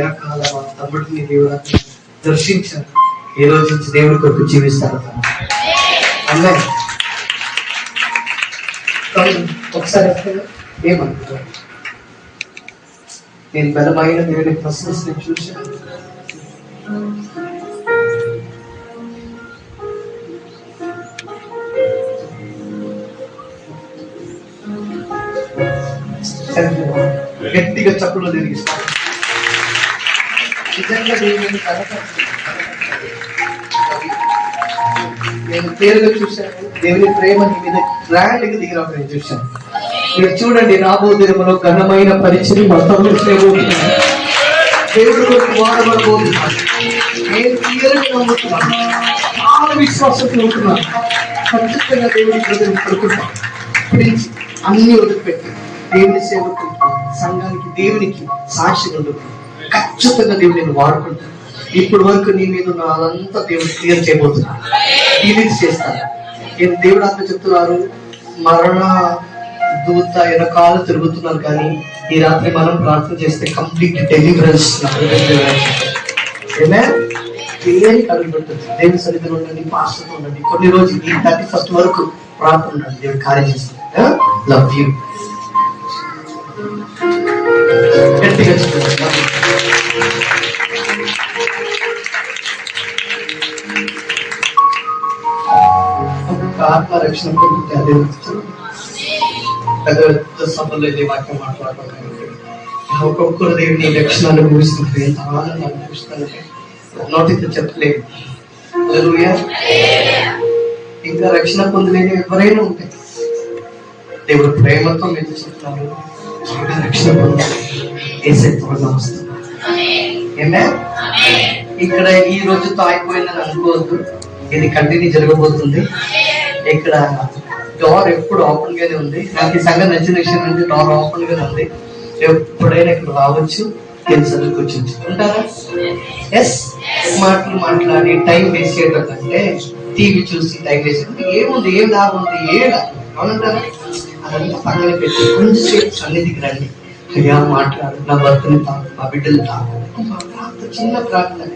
రకాల తమ్ముడిని దేవుడు దర్శించారు ఈ రోజు నుంచి దేవుడి కొరకు జీవిస్తారు అమ్మాయి ఒకసారి? ఏమంటారు నేను బలమైన దేవుని ప్రశ్నిస్తే చూశాను గట్టిగా చప్పులు తిరిగిస్తాను నిజంగా దేవుని నేను పేరుగా చూశాను. దేవుని ప్రేమ నీ మీద గ్రాండ్గా దిగిన నేను చూశాను. మీరు చూడండి రాబో దినములో ఘనమైన పరిచయం మొత్తం చేయబోతున్నాను దేవుడు కొరకు వాడబడబోతున్నాను నేను తీరని నమ్ముతున్నాను. చాలా విశ్వాసంతో ఉంటున్నాను. ఖచ్చితంగా దేవుడి ప్రజలు పడుకుంటాను. ప్లీజ్ అన్ని వదిలిపెట్టి. దేవుని సేవకు సంఘానికి దేవునికి సాక్షి ఉండదు ఖచ్చితంగా దేవుడు నేను వాడుకుంటాను ఇప్పుడు వరకు నీ మీద నాదంతా దేవుడు క్లియర్ చేయబోతున్నాను రిలీజ్ చేస్తాను నేను దేవుడు అంత చెప్తున్నారు? మరణ దూత వెనకాల తిరుగుతున్నారు కానీ ఈ రాత్రి మనం ప్రార్థన చేస్తే కంప్లీట్ డెలివరెన్స్ క్లియర్ కలిగి ఉంటుంది దేవుని సన్నిధిలో ఉండండి పాస్టర్తో ఉండండి. కొన్ని రోజులు ఈ థర్టీ ఫస్ట్ వరకు ప్రార్థన ఉండండి. దేవుడు కార్యం చేస్తాడు. లవ్ యూ గట్టిగా ఆత్మ రక్షణ పొందితే అదే పెద్ద పెద్ద వాక్యం ఒక్కొక్కరు దేవుని రక్షణ అనుభవిస్తుంటే ఎంత ఆనందం అనిపిస్తుందంటే నోటితో చెప్పలేదు ఇంకా రక్షణ పొందలేని ఎవరైనా ఉంటాయి దేవుడు. ప్రేమతో మీరు చెప్తాను రక్షణ పొందాలి ఏ శక్తి వస్తున్నాడు ఇక్కడ ఈ రోజుతో అయిపోయిందని అనుకోవద్దు. ఇది కంటిన్యూ జరగబోతుంది. ఇక్కడ డోర్ ఎప్పుడు ఓపెన్ గానే ఉంది. నాకు ఈ సంఘం నచ్చిన విషయం అంటే డోర్ ఓపెన్ గానే ఉంది. ఎప్పుడైనా ఇక్కడ రావచ్చు. తెలుసు కూర్చోవచ్చు ఉంటారా? ఎస్ మాటలు మాట్లాడి టైం వేస్ట్ చేయడం కంటే టీవీ చూసి టైం వేస్ట్ ఏముంది? ఏం లాభం ఉంది? ఏడా అవునంటారా? అదంతా పక్కన పెట్టి కొంచెం సన్నిధికి రండి. నా భర్తని తాకు మా బిడ్డలు తాకు చిన్న ప్రార్థన